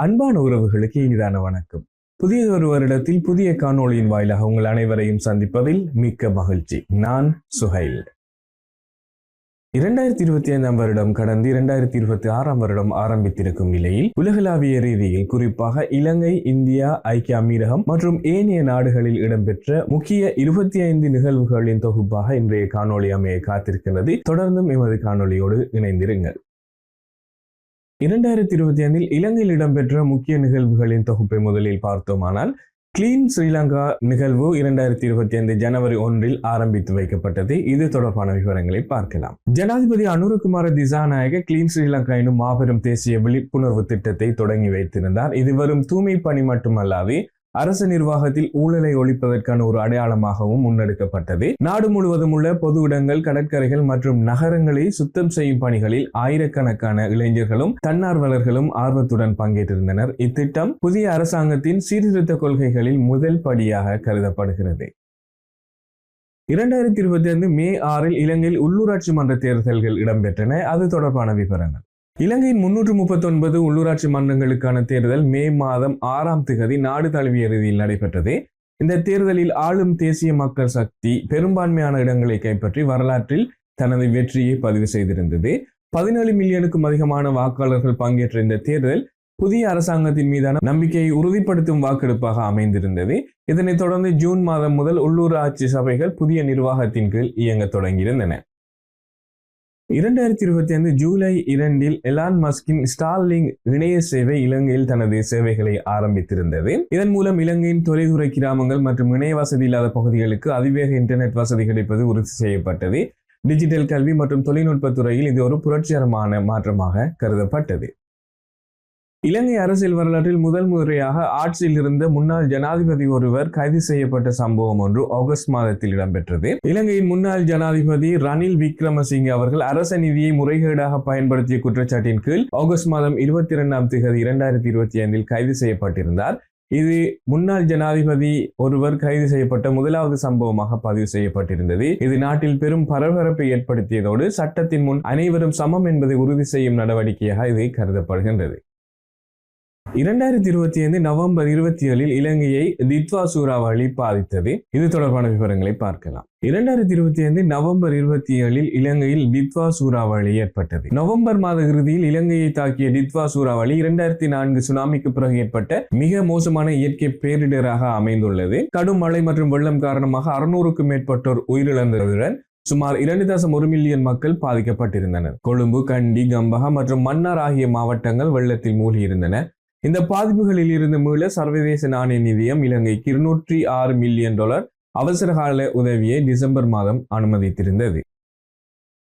அன்பான உறவுகளுக்கு இனிதான வணக்கம். புதிய ஒரு வருடத்தில் புதிய காணொளியின் வாயிலாக உங்கள் அனைவரையும் சந்திப்பதில் மிக்க மகிழ்ச்சி. நான் சுஹைல். இரண்டாயிரத்தி இருபத்தி ஐந்தாம் வருடம் கடந்து இரண்டாயிரத்தி இருபத்தி ஆறாம் வருடம் ஆரம்பித்திருக்கும் நிலையில் உலகளாவிய ரீதியில் குறிப்பாக இலங்கை இந்தியா ஐக்கிய அமீரகம் மற்றும் ஏனைய நாடுகளில் இடம்பெற்ற முக்கிய இருபத்தி ஐந்து நிகழ்வுகளின் தொகுப்பாக இன்றைய காணொளி அமைய காத்திருக்கிறது தொடர்ந்தும் எமது காணொளியோடு இணைந்திருங்கள். இரண்டாயிரத்தி இருபத்தி ஐந்தில் இலங்கையில் இடம்பெற்ற முக்கிய நிகழ்வுகளின் தொகுப்பை முதலில் பார்த்தோமானால் கிளீன் ஸ்ரீலங்கா நிகழ்வு இரண்டாயிரத்தி இருபத்தி ஐந்து ஜனவரி ஒன்றில் ஆரம்பித்து வைக்கப்பட்டது. இது தொடர்பான விவரங்களை பார்க்கலாம். ஜனாதிபதி அனுரகுமார திசாநாயக கிளீன் ஸ்ரீலங்கா எனும் மாபெரும் தேசிய விழிப்புணர்வு திட்டத்தை தொடங்கி வைத்திருந்தார். இது வரும் தூய்மை பணி மட்டுமல்லாது அரசு நிர்வாகத்தில் ஊழலை ஒழிப்பதற்கான ஒரு அடையாளமாகவும் முன்னெடுக்கப்பட்டது. நாடு முழுவதும் உள்ள பொது இடங்கள் கடற்கரைகள் மற்றும் நகரங்களை சுத்தம் செய்யும் பணிகளில் ஆயிரக்கணக்கான இளைஞர்களும் தன்னார்வலர்களும் ஆர்வத்துடன் பங்கேற்றிருந்தனர். இத்திட்டம் புதிய அரசாங்கத்தின் சீர்திருத்த கொள்கைகளில் முதல் படியாக கருதப்படுகிறது. இரண்டாயிரத்தி இருபத்தி ஐந்து மே ஆறில் இலங்கையில் உள்ளூராட்சி மன்ற தேர்தல்கள் இடம்பெற்றன. அது தொடர்பான விவரங்கள். இலங்கையின் முன்னூற்று முப்பத்தொன்பது உள்ளூராட்சி மன்றங்களுக்கான தேர்தல் மே மாதம் ஆறாம் திகதி நாடு தழுவிய ரீதியில் நடைபெற்றது. இந்த தேர்தலில் ஆளும் தேசிய மக்கள் சக்தி பெரும்பான்மையான இடங்களை கைப்பற்றி வரலாற்றில் தனது வெற்றியை பதிவு செய்திருந்தது. பதினேழு மில்லியனுக்கும் அதிகமான வாக்காளர்கள் பங்கேற்ற இந்த தேர்தல் புதிய அரசாங்கத்தின் மீதான நம்பிக்கையை உறுதிப்படுத்தும் வாக்கெடுப்பாக அமைந்திருந்தது. இதனைத் தொடர்ந்து ஜூன் மாதம் முதல் உள்ளூராட்சி சபைகள் புதிய நிர்வாகத்தின் கீழ் இயங்க தொடங்கியிருந்தன. இரண்டாயிரத்தி இருபத்தி ஐந்து ஜூலை இரண்டில் எலான் மஸ்கின் ஸ்டார்லிங் இணைய சேவை இலங்கையில் தனது சேவைகளை ஆரம்பித்திருந்தது. இதன் மூலம் இலங்கையின் தொலைதூர கிராமங்கள் மற்றும் இணைய வசதி இல்லாத பகுதிகளுக்கு அதிவேக இன்டர்நெட் வசதி கிடைப்பது உறுதி செய்யப்பட்டது. டிஜிட்டல் கல்வி மற்றும் தொழில்நுட்ப துறையில் இது ஒரு புரட்சிகரமான மாற்றமாக கருதப்பட்டது. இலங்கை அரசியல் வரலாற்றில் முதல் முறையாக ஆட்சியில் இருந்த முன்னாள் ஜனாதிபதி ஒருவர் கைது செய்யப்பட்ட சம்பவம் ஒன்று ஆகஸ்ட் மாதத்தில் இடம்பெற்றது. இலங்கையின் முன்னாள் ஜனாதிபதி ரணில் விக்ரமசிங்கே அவர்கள் அரச நிதியை முறைகேடாக பயன்படுத்திய குற்றச்சாட்டின் கீழ் ஆகஸ்ட் மாதம் இருபத்தி இரண்டாம் தேதி இரண்டாயிரத்தி இருபத்தி ஐந்தில் கைது செய்யப்பட்டிருந்தார். இது முன்னாள் ஜனாதிபதி ஒருவர் கைது செய்யப்பட்ட முதலாவது சம்பவமாக பதிவு செய்யப்பட்டிருந்தது. இது நாட்டில் பெரும் பரபரப்பை ஏற்படுத்தியதோடு சட்டத்தின் முன் அனைவரும் சமம் என்பதை உறுதி செய்யும் நடவடிக்கையாக இது கருதப்படுகின்றது. இரண்டாயிரத்தி இருபத்தி ஐந்து நவம்பர் இருபத்தி ஏழில் இலங்கையை தித்வா சூறாவளி பாதித்தது. இது தொடர்பான விவரங்களை பார்க்கலாம். இரண்டாயிரத்தி இருபத்தி ஐந்து நவம்பர் இருபத்தி ஏழில் இலங்கையில் டித்வா சூறாவளி ஏற்பட்டது. நவம்பர் மாத இறுதியில் இலங்கையை தாக்கிய டித்வா சூறாவளி இரண்டாயிரத்தி நான்கு சுனாமிக்கு பிறகு ஏற்பட்ட மிக மோசமான இயற்கை பேரிடராக அமைந்துள்ளது. கடும் மழை மற்றும் வெள்ளம் காரணமாக அறுநூறுக்கும் மேற்பட்டோர் உயிரிழந்ததுடன் சுமார் இரண்டு தசம் ஒரு மில்லியன் மக்கள் பாதிக்கப்பட்டிருந்தனர். கொழும்பு கண்டி கம்பகா மற்றும் மன்னார் ஆகிய மாவட்டங்கள் வெள்ளத்தில் மூழ்கியிருந்தன. இந்த பாதிப்புகளில் இருந்து மீள சர்வதேச நாணய நிதியம் இலங்கைக்கு இருநூற்றி ஆறு மில்லியன் டாலர் அவசரகால உதவியை டிசம்பர் மாதம் அனுமதித்திருந்தது.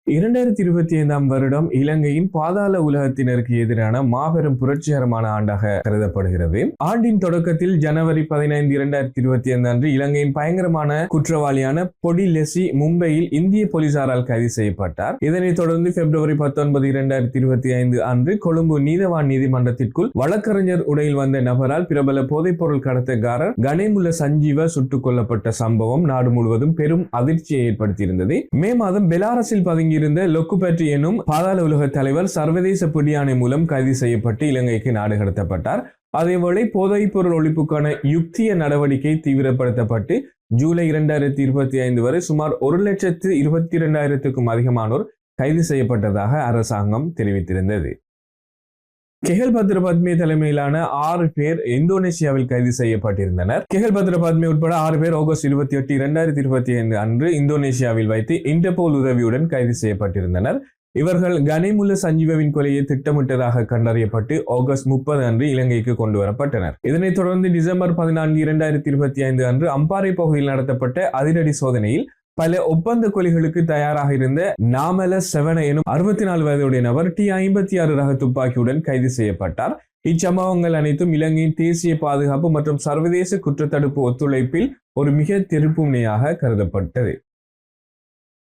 இரண்டாயிரத்தி இருபத்தி ஐந்தாம் வருடம் இலங்கையின் பாதாள உலகத்தினருக்கு எதிரான மாபெரும் புரட்சிகரமான ஆண்டாக கருதப்படுகிறது. ஆண்டின் தொடக்கத்தில் ஜனவரி பதினைந்து இரண்டாயிரத்தி இருபத்தி ஐந்து அன்று இலங்கையின் பயங்கரமான குற்றவாளியான பொடி லெசி மும்பையில் இந்திய போலீசாரால் கைது செய்யப்பட்டார். இதனைத் தொடர்ந்து பிப்ரவரி பத்தொன்பது இரண்டாயிரத்தி இருபத்தி ஐந்து அன்று கொழும்பு நீதவான் நீதிமன்றத்திற்குள் வழக்கறிஞர் உடையில் வந்த நபரால் பிரபல போதைப்பொருள் கடத்தக்காரர் கணேமுல்ல சஞ்சீவ சுட்டுக் கொல்லப்பட்ட சம்பவம் நாடு முழுவதும் பெரும் அதிர்ச்சியை ஏற்படுத்தியிருந்தது. மே மாதம் பெலாரஸில் பதுங்கி இருந்த லொக்குபேட்ரி எனும் பாதாள உலக தலைவர் சர்வதேச பிடியாணை மூலம் கைது செய்யப்பட்டு இலங்கைக்கு நாடு கடத்தப்பட்டார். அதேவேளை போதைப் பொருள் ஒழிப்புக்கான யுக்திய நடவடிக்கை தீவிரப்படுத்தப்பட்டு ஜூலை இரண்டாயிரத்தி இருபத்தி ஐந்து வரை சுமார் ஒரு லட்சத்து இருபத்தி இரண்டாயிரத்துக்கும் அதிகமானோர் கைது செய்யப்பட்டதாக அரசாங்கம் தெரிவித்திருந்தது. கெஹல் பத்ர தலைமையிலான ஆறு பேர் இந்தோனேசியாவில் கைது செய்யப்பட்டிருந்தனர். கெஹல் பத்ர உட்பட ஆறு பேர் ஆகஸ்ட் இருபத்தி எட்டு இரண்டாயிரத்தி இருபத்தி ஐந்து அன்று இந்தோனேசியாவில் வைத்து இன்டர்போல் உதவியுடன் கைது செய்யப்பட்டிருந்தனர். இவர்கள் கனிமுல்ல சஞ்சீவவின் கொலையை திட்டமிட்டதாக கண்டறியப்பட்டு ஆகஸ்ட் முப்பது அன்று இலங்கைக்கு கொண்டு வரப்பட்டனர். இதனைத் தொடர்ந்து டிசம்பர் பதினான்கு இரண்டாயிரத்தி இருபத்தி ஐந்து அன்று அம்பாறை பகுதியில் நடத்தப்பட்ட அதிரடி சோதனையில் பல ஒப்பந்த கொலிகளுக்கு தயாராக இருந்த நாமல செவன எனும் அறுபத்தி நாலு வயதுடைய நபர் டி ஐம்பத்தி ஆறு ரக துப்பாக்கியுடன் கைது செய்யப்பட்டார். இச்சம்பவங்கள் அனைத்தும் இலங்கையின் தேசிய பாதுகாப்பு மற்றும் சர்வதேச குற்றத்தடுப்பு ஒத்துழைப்பில் ஒரு மிக திருப்புமுனையாக கருதப்பட்டது.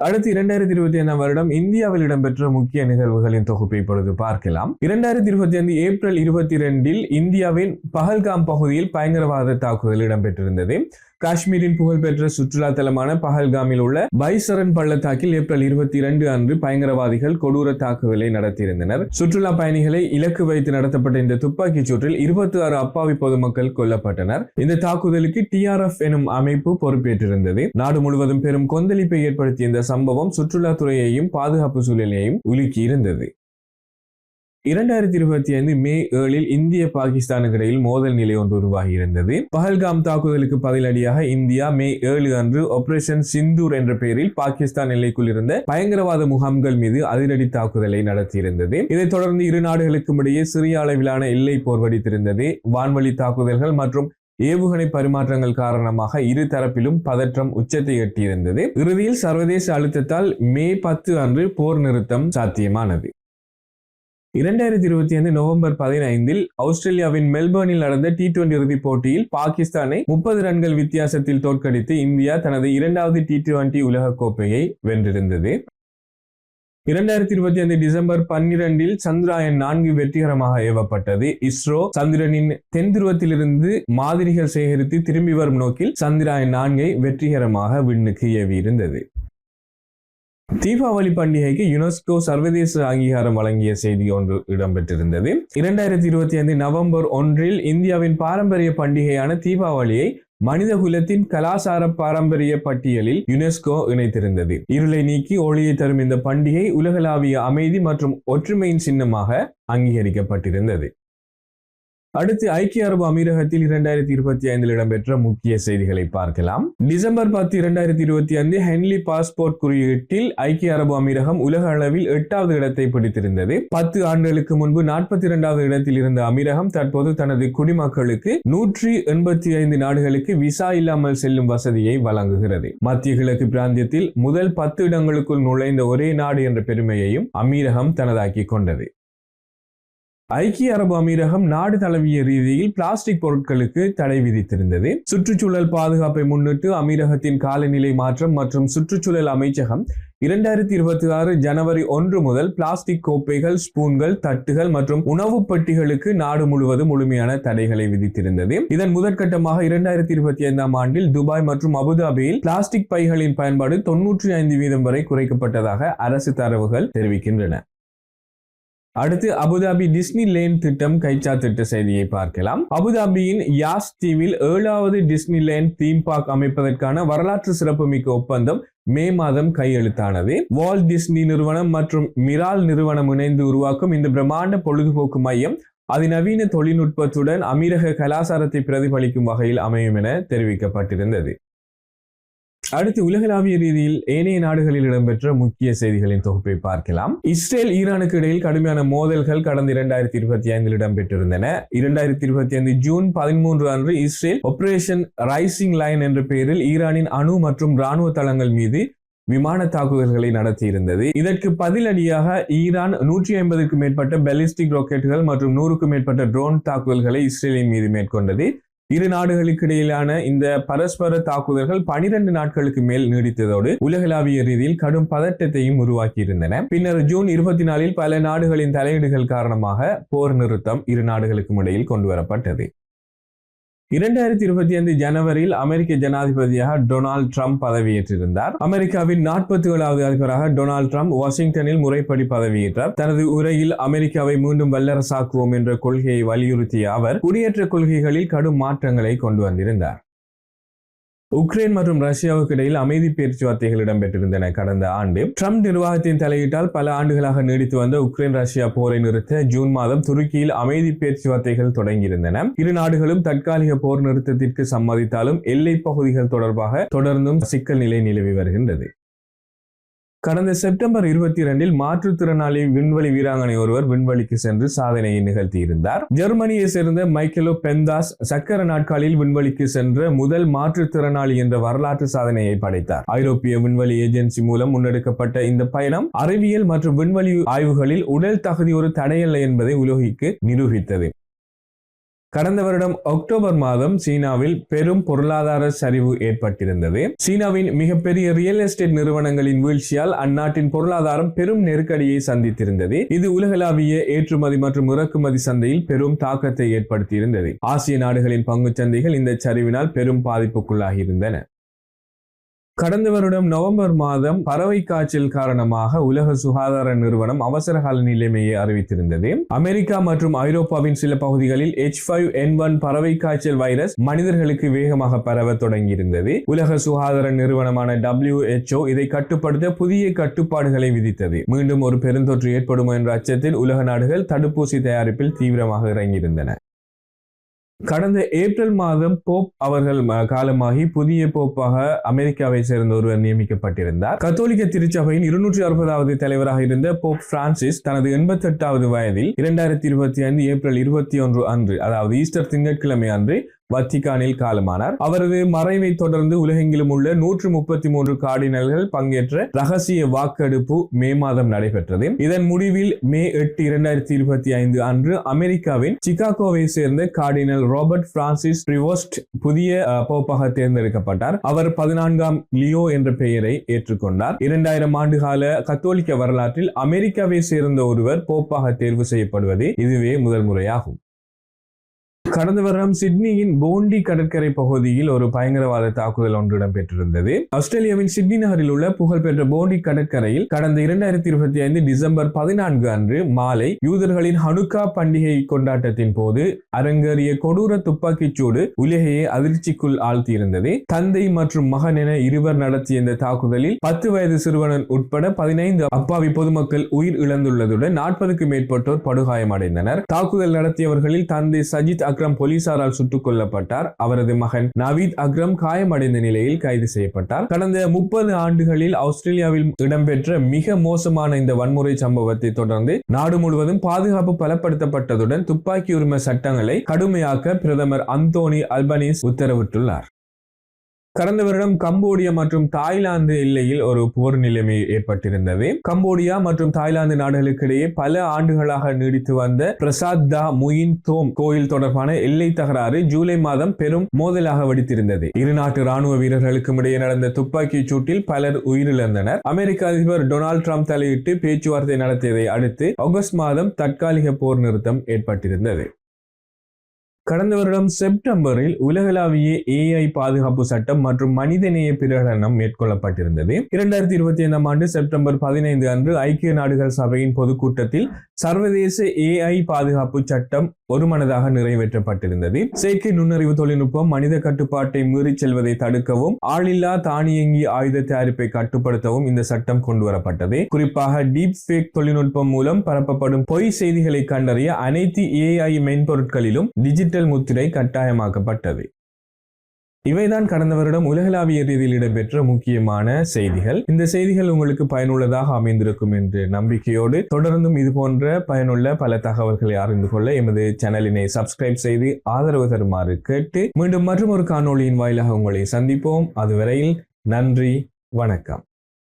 அடுத்து இரண்டாயிரத்தி இருபத்தி ஐந்தாம் வருடம் இந்தியாவில் இடம்பெற்ற முக்கிய நிகழ்வுகளின் தொகுப்பை இப்பொழுது பார்க்கலாம். இரண்டாயிரத்தி இருபத்தி ஐந்து ஏப்ரல் இருபத்தி இரண்டில் இந்தியாவின் பகல்காம் பகுதியில் பயங்கரவாத தாக்குதல் இடம்பெற்றிருந்தது. காஷ்மீரின் புகழ்பெற்ற சுற்றுலா தலமான பஹல்காமில் உள்ள பைசரன் பள்ளத்தாக்கில் ஏப்ரல் இருபத்தி இரண்டு அன்று பயங்கரவாதிகள் கொடூர தாக்குதலை நடத்தியிருந்தனர். சுற்றுலா பயணிகளை இலக்கு வைத்து நடத்தப்பட்ட இந்த துப்பாக்கிச் சூட்டில் இருபத்தி ஆறு அப்பாவி பொதுமக்கள் கொல்லப்பட்டனர். இந்த தாக்குதலுக்கு டிஆர்எஃப் எனும் அமைப்பு பொறுப்பேற்றிருந்தது. நாடு முழுவதும் பெரும் கொந்தளிப்பை ஏற்படுத்திய இந்த சம்பவம் சுற்றுலாத்துறையையும் பாதுகாப்பு சூழலையும் உலுக்கி இருந்தது இரண்டாயிரத்தி இருபத்தி ஐந்து மே ஏழில் இந்திய பாகிஸ்தானுக்கு இடையில் மோதல் நிலை ஒன்று உருவாகியிருந்தது. பஹல்காம் தாக்குதலுக்கு பதிலடியாக இந்தியா மே ஏழு அன்று ஆபரேஷன் சிந்தூர் என்ற பெயரில் பாகிஸ்தான் எல்லைக்குள் இருந்த பயங்கரவாத முகாம்கள் மீது அதிரடி தாக்குதலை நடத்தியிருந்தது. இதைத் தொடர்ந்து இரு நாடுகளுக்கும் இடையே சிறிய அளவிலான எல்லை போர் வெடித்திருந்தது. வான்வழி தாக்குதல்கள் மற்றும் ஏவுகணை பரிமாற்றங்கள் காரணமாக இரு தரப்பிலும் பதற்றம் உச்சத்தை எட்டியிருந்தது. இறுதியில் சர்வதேச அழுத்தத்தால் மே பத்து அன்று போர் நிறுத்தம் சாத்தியமானது. இரண்டாயிரத்தி இருபத்தி ஐந்து நவம்பர் பதினைந்தில் ஆஸ்திரேலியாவின் மெல்பர்னில் நடந்த டி டுவெண்டி இறுதிப் போட்டியில் பாகிஸ்தானை முப்பது ரன்கள் வித்தியாசத்தில் தோற்கடித்து இந்தியா தனது இரண்டாவது டி டுவெண்டி உலகக் கோப்பையை வென்றிருந்தது. இரண்டாயிரத்தி இருபத்தி ஐந்து டிசம்பர் பன்னிரண்டில் சந்திராயன் நான்கு வெற்றிகரமாக ஏவப்பட்டது. இஸ்ரோ சந்திரனின் தென் துருவத்திலிருந்து மாதிரிகள் சேகரித்து திரும்பி வரும் நோக்கில் சந்திராயன் நான்கை வெற்றிகரமாக விண்ணுக்கு ஏவியிருந்தது. தீபாவளி பண்டிகைக்கு யுனெஸ்கோ சர்வதேச அங்கீகாரம் வழங்கிய செய்தி ஒன்று இடம்பெற்றிருந்தது. இரண்டாயிரத்தி இருபத்தி ஐந்து நவம்பர் ஒன்றில் இந்தியாவின் பாரம்பரிய பண்டிகையான தீபாவளியை மனித குலத்தின் கலாசார பாரம்பரிய பட்டியலில் யுனெஸ்கோ இணைத்திருந்தது. இருளை நீக்கி ஒளியை தரும் இந்த பண்டிகை உலகளாவிய அமைதி மற்றும் ஒற்றுமையின் சின்னமாக அங்கீகரிக்கப்பட்டிருந்தது. அடுத்து ஐக்கிய அரபு அமீரகத்தில் இரண்டாயிரத்தி இருபத்தி ஐந்தில் இடம்பெற்ற முக்கிய செய்திகளை பார்க்கலாம். டிசம்பர் பத்து இரண்டாயிரத்தி இருபத்தி ஐந்து ஹென்லி பாஸ்போர்ட் குறியீட்டில் ஐக்கிய அரபு அமீரகம் உலக அளவில் எட்டாவது இடத்தை பிடித்திருந்தது. பத்து ஆண்டுகளுக்கு முன்பு நாற்பத்தி இரண்டாவது இடத்தில் இருந்த அமீரகம் தற்போது தனது குடிமக்களுக்கு நூற்றி எண்பத்தி ஐந்து நாடுகளுக்கு விசா இல்லாமல் செல்லும் வசதியை வழங்குகிறது. மத்திய கிழக்கு பிராந்தியத்தில் முதல் பத்து இடங்களுக்குள் நுழைந்த ஒரே நாடு என்ற பெருமையையும் அமீரகம் தனதாக்கிக் கொண்டது. ஐக்கிய அரபு அமீரகம் நாடு தழுவிய ரீதியில் பிளாஸ்டிக் பொருட்களுக்கு தடை விதித்திருந்தது. சுற்றுச்சூழல் பாதுகாப்பை முன்னிட்டு அமீரகத்தின் காலநிலை மாற்றம் மற்றும் சுற்றுச்சூழல் அமைச்சகம் இரண்டாயிரத்தி இருபத்தி ஆறு ஜனவரி ஒன்று முதல் பிளாஸ்டிக் கோப்பைகள் ஸ்பூன்கள் தட்டுகள் மற்றும் உணவுப் பெட்டிகளுக்கு நாடு முழுவதும் முழுமையான தடைகளை விதித்திருந்தது. இதன் முதற்கட்டமாக இரண்டாயிரத்தி இருபத்தி ஐந்தாம் ஆண்டில் துபாய் மற்றும் அபுதாபியில் பிளாஸ்டிக் பைகளின் பயன்பாடு தொன்னூற்றி ஐந்து வீதம் வரை குறைக்கப்பட்டதாக அரசு தரவுகள் தெரிவிக்கின்றன. அடுத்து அபுதாபி டிஸ்னி லேன் திட்டம் கைச்சாத்திட்ட செய்தியை பார்க்கலாம். அபுதாபியின் யாஸ் தீவில் ஏழாவது டிஸ்னி லேன் தீம் பார்க் அமைப்பதற்கான வரலாற்று சிறப்புமிக்க ஒப்பந்தம் மே மாதம் கையெழுத்தானது. வால் டிஸ்னி நிறுவனம் மற்றும் மிரால் நிறுவனம் இணைந்து உருவாக்கும் இந்த பிரம்மாண்ட பொழுதுபோக்கு மையம் அதிநவீன தொழில்நுட்பத்துடன் அமீரக கலாச்சாரத்தை பிரதிபலிக்கும் வகையில் அமையும் என தெரிவிக்கப்பட்டிருந்தது. அடுத்து உலகளாவிய ரீதியில் ஏனைய நாடுகளில் இடம்பெற்ற முக்கிய செய்திகளின் தொகுப்பை பார்க்கலாம். இஸ்ரேல் ஈரானுக்கு இடையில் கடுமையான மோதல்கள் கடந்த இரண்டாயிரத்தி இருபத்தி ஐந்தில் இடம்பெற்றிருந்தன. இரண்டாயிரத்தி இருபத்தி ஐந்து ஜூன் பதிமூன்று அன்று இஸ்ரேல் ஆபரேஷன் ரைசிங் லைன் என்ற பெயரில் ஈரானின் அணு மற்றும் ராணுவ தளங்கள் மீது விமான தாக்குதல்களை நடத்தியிருந்தது. இதற்கு பதிலடியாக ஈரான் நூற்றி ஐம்பதுக்கும் மேற்பட்ட பெலிஸ்டிக் ராக்கெட்டுகள் மற்றும் நூறுக்கும் மேற்பட்ட ட்ரோன் தாக்குதல்களை இஸ்ரேலின் மீது மேற்கொண்டது. இரு நாடுகளுக்கு இடையிலான இந்த பரஸ்பர தாக்குதல்கள் பனிரெண்டு நாட்களுக்கு மேல் நீடித்ததோடு உலகளாவிய ரீதியில் கடும் பதட்டத்தையும் உருவாக்கியிருந்தன. பின்னர் ஜூன் இருபத்தி நாலில் பல நாடுகளின் தலையீடுகள் காரணமாக போர் நிறுத்தம் இரு நாடுகளுக்கும் இடையில் கொண்டு வரப்பட்டது இரண்டாயிரத்தி இருபத்தி ஐந்து ஜனவரியில் அமெரிக்க ஜனாதிபதியாக டொனால்டு ட்ரம்ப் பதவியேற்றிருந்தார். அமெரிக்காவின் நாற்பத்தி ஏழாவது அதிபராக டொனால்டு ட்ரம்ப் வாஷிங்டனில் முறைப்படி பதவியேற்றார். தனது உரையில் அமெரிக்காவை மீண்டும் வல்லரசாக்குவோம் என்ற கொள்கையை வலியுறுத்திய அவர் குடியேற்ற கொள்கைகளில் கடும் மாற்றங்களை கொண்டு வந்திருந்தார். உக்ரைன் மற்றும் ரஷ்யாவுக்கு இடையில் அமைதி பேச்சுவார்த்தைகள் இடம்பெற்றிருந்தன. கடந்த ஆண்டு ட்ரம்ப் நிர்வாகத்தின் தலையீட்டால் பல ஆண்டுகளாக நீடித்து வந்த உக்ரைன் ரஷ்யா போரை நிறுத்த ஜூன் மாதம் துருக்கியில் அமைதி பேச்சுவார்த்தைகள் தொடங்கியிருந்தன. இரு நாடுகளும் தற்காலிக போர் நிறுத்தத்திற்கு சம்மதித்தாலும் எல்லை பகுதிகள் தொடர்பாக தொடர்ந்தும் சிக்கல் நிலை நிலவி வருகின்றது. கடந்த செப்டம்பர் இருபத்தி இரண்டில் மாற்றுத்திறனாளி விண்வெளி வீராங்கனை ஒருவர் விண்வெளிக்கு சென்று சாதனையை நிகழ்த்தியிருந்தார். ஜெர்மனியை சேர்ந்த மைக்கேலோ பெந்தாஸ் சக்கர நாட்காலில் விண்வெளிக்கு சென்ற முதல் மாற்றுத்திறனாளி என்ற வரலாற்று சாதனையை படைத்தார். ஐரோப்பிய விண்வெளி ஏஜென்சி மூலம் முன்னெடுக்கப்பட்ட இந்த பயணம் அறிவியல் மற்றும் விண்வெளி ஆய்வுகளில் உடல் தகுதி ஒரு தடையல்ல என்பதை உலகிற்கு நிரூபித்தது. கடந்த வருடம் அக்டோபர் மாதம் சீனாவில் பெரும் பொருளாதார சரிவு ஏற்பட்டிருந்தது. சீனாவின் மிகப்பெரிய ரியல் எஸ்டேட் நிறுவனங்களின் வீழ்ச்சியால் அந்நாட்டின் பொருளாதாரம் பெரும் நெருக்கடியை சந்தித்திருந்தது. இது உலகளாவிய ஏற்றுமதி மற்றும் இறக்குமதி சந்தையில் பெரும் தாக்கத்தை ஏற்படுத்தியிருந்தது. ஆசிய நாடுகளின் பங்கு சந்தைகள் இந்த சரிவினால் பெரும் பாதிப்புக்குள்ளாகியிருந்தன. கடந்த வருடம் நவம்பர் மாதம் பறவை காய்ச்சல் காரணமாக உலக சுகாதார நிறுவனம் அவசரகால நிலைமையை அறிவித்திருந்தது. அமெரிக்கா மற்றும் ஐரோப்பாவின் சில பகுதிகளில் எச் ஃபைவ் என் ஒன் பறவை காய்ச்சல் வைரஸ் மனிதர்களுக்கு வேகமாக பரவ தொடங்கியிருந்தது. உலக சுகாதார நிறுவனமான டபிள்யூ எச்ஓ இதை கட்டுப்படுத்த புதிய கட்டுப்பாடுகளை விதித்தது. மீண்டும் ஒரு பெருந்தொற்று ஏற்படும் என்ற அச்சத்தில் உலக நாடுகள் தடுப்பூசி தயாரிப்பில் தீவிரமாக இறங்கியிருந்தன. கடந்த ஏப்ரல் மாதம் போப் அவர்கள் காலமாகி புதிய போப்பாக அமெரிக்காவை சேர்ந்த ஒருவர் நியமிக்கப்பட்டிருந்தார். கத்தோலிக்க திருச்சபையின் இருநூற்றி அறுபதாவது தலைவராக இருந்த போப் பிரான்சிஸ் தனது எண்பத்தி எட்டாவது வயதில் இரண்டாயிரத்தி இருபத்தி ஐந்து ஏப்ரல் இருபத்தி ஒன்று அன்று அதாவது ஈஸ்டர் திங்கட்கிழமை அன்று வத்திக்கானில் காலமானார். அவரது மறைவை தொடர்ந்து உலகெங்கிலும் உள்ள நூற்று முப்பத்தி மூன்று கார்டினல்கள் பங்கேற்ற ரகசிய வாக்கெடுப்பு மே மாதம் நடைபெற்றது. இதன் முடிவில் மே எட்டு இரண்டாயிரத்தி இருபத்தி ஐந்து அன்று அமெரிக்காவின் சிகாகோவை சேர்ந்த கார்டினல் ராபர்ட் பிரான்சிஸ் பிரிவோஸ்ட் புதிய அஹ், போப்பாக தேர்ந்தெடுக்கப்பட்டார். அவர் பதினான்காம் லியோ என்ற பெயரை ஏற்றுக்கொண்டார். இரண்டாயிரம் ஆண்டு கால கத்தோலிக்க வரலாற்றில் அமெரிக்காவை சேர்ந்த ஒருவர் போப்பாக தேர்வு செய்யப்படுவது இதுவே முதல் முறையாகும். கடந்த வருடம் சிட்னியின் போண்டி கடற்கரை பகுதியில் ஒரு பயங்கரவாத தாக்குதல் ஒன்று இடம்பெற்றிருந்தது. ஆஸ்திரேலியாவின் சிட்னி நகரில் உள்ள புகழ்பெற்ற போண்டி கடற்கரையில் கடந்த இரண்டாயிரத்தி இருபத்தி ஐந்து டிசம்பர் பதினான்கு அன்று மாலை யூதர்களின் ஹனுக்கா பண்டிகை கொண்டாட்டத்தின் போது அரங்கேறிய கொடூர துப்பாக்கிச் சூடு உலகையே அதிர்ச்சிக்குள் ஆழ்த்தியிருந்தது. தந்தை மற்றும் மகன் என இருவர் நடத்திய இந்த தாக்குதலில் பத்து வயது சிறுவனன் உட்பட பதினைந்து அப்பாவி பொதுமக்கள் உயிர் இழந்துள்ளதுடன் நாற்பதுக்கும் மேற்பட்டோர் படுகாயமடைந்தனர். தாக்குதல் நடத்தியவர்களில் தந்தை சஜித் அக்ரம் போலீசாரால் சுட்டுக் கொல்லப்பட்டார். அவரது மகன் நவீத் அக்ரம் காயமடைந்த நிலையில் கைது செய்யப்பட்டார். கடந்த முப்பது ஆண்டுகளில் ஆஸ்திரேலியாவில் இடம்பெற்ற மிக மோசமான இந்த வன்முறை சம்பவத்தை தொடர்ந்து நாடு முழுவதும் பாதுகாப்பு பலப்படுத்தப்பட்டதுடன் துப்பாக்கி உரிமை சட்டங்களை கடுமையாக்க பிரதமர் அந்தோனி அல்பனீஸ் உத்தரவிட்டுள்ளார். கடந்த வருடம் கம்போடியா மற்றும் தாய்லாந்து எல்லையில் ஒரு போர் நிலைமை ஏற்பட்டிருந்தது. கம்போடியா மற்றும் தாய்லாந்து நாடுகளுக்கிடையே பல ஆண்டுகளாக நீடித்து வந்த பிரசாத் தா முயின் தோம் கோயில் தொடர்பான எல்லை தகராறு ஜூலை மாதம் பெரும் மோதலாக வெடித்திருந்தது. இரு நாட்டு ராணுவ வீரர்களுக்கும் இடையே நடந்த துப்பாக்கிச் சூட்டில் பலர் உயிரிழந்தனர். அமெரிக்க அதிபர் டொனால்ட் ட்ரம்ப் தலையிட்டு பேச்சுவார்த்தை நடத்தியதை அடுத்து ஆகஸ்ட் மாதம் தற்காலிக போர் நிறுத்தம் ஏற்பட்டிருந்தது. கடந்த வருடம் செப்டம்பரில் உலகளாவிய ஏஐ பாதுகாப்பு சட்டம் மற்றும் மனிதநேய பிரகடனம் மேற்கொள்ளப்பட்டிருந்தது. இரண்டாயிரத்தி இருபத்தி ஐந்தாம் ஆண்டு செப்டம்பர் பதினைந்து அன்று ஐக்கிய நாடுகள் சபையின் பொதுக்கூட்டத்தில் சர்வதேச ஏஐ பாதுகாப்பு சட்டம் ஒருமனதாக நிறைவேற்றப்பட்டிருந்தது. செயற்கை நுண்ணறிவு தொழில்நுட்பம் மனித கட்டுப்பாட்டை மீறிச் செல்வதை தடுக்கவும் ஆளில்லா தானியங்கி ஆயுத தயாரிப்பை கட்டுப்படுத்தவும் இந்த சட்டம் கொண்டு வரப்பட்டது. குறிப்பாக டீப் ஃபேக் தொழில்நுட்பம் மூலம் பரப்பப்படும் பொய் செய்திகளை கண்டறிய அனைத்து ஏஐ மென்பொருட்களிலும் டிஜிட்டல் முத்திரை கட்டாயமாக்கப்பட்டது இவைதான் கடந்த வருடம் உலகளாவிய ரீதியில் இடம்பெற்ற முக்கியமான செய்திகள். இந்த செய்திகள் உங்களுக்கு பயனுள்ளதாக அமைந்திருக்கும் என்று நம்பிக்கையோடு தொடர்ந்தும் இது போன்ற பயனுள்ள பல தகவல்களை அறிந்து கொள்ள எமது சேனலினை சப்ஸ்கிரைப் செய்து ஆதரவு தருமாறு கேட்டு மீண்டும் மற்றும் ஒரு காணொளியின் வாயிலாக உங்களை சந்திப்போம். அதுவரையில் நன்றி வணக்கம்.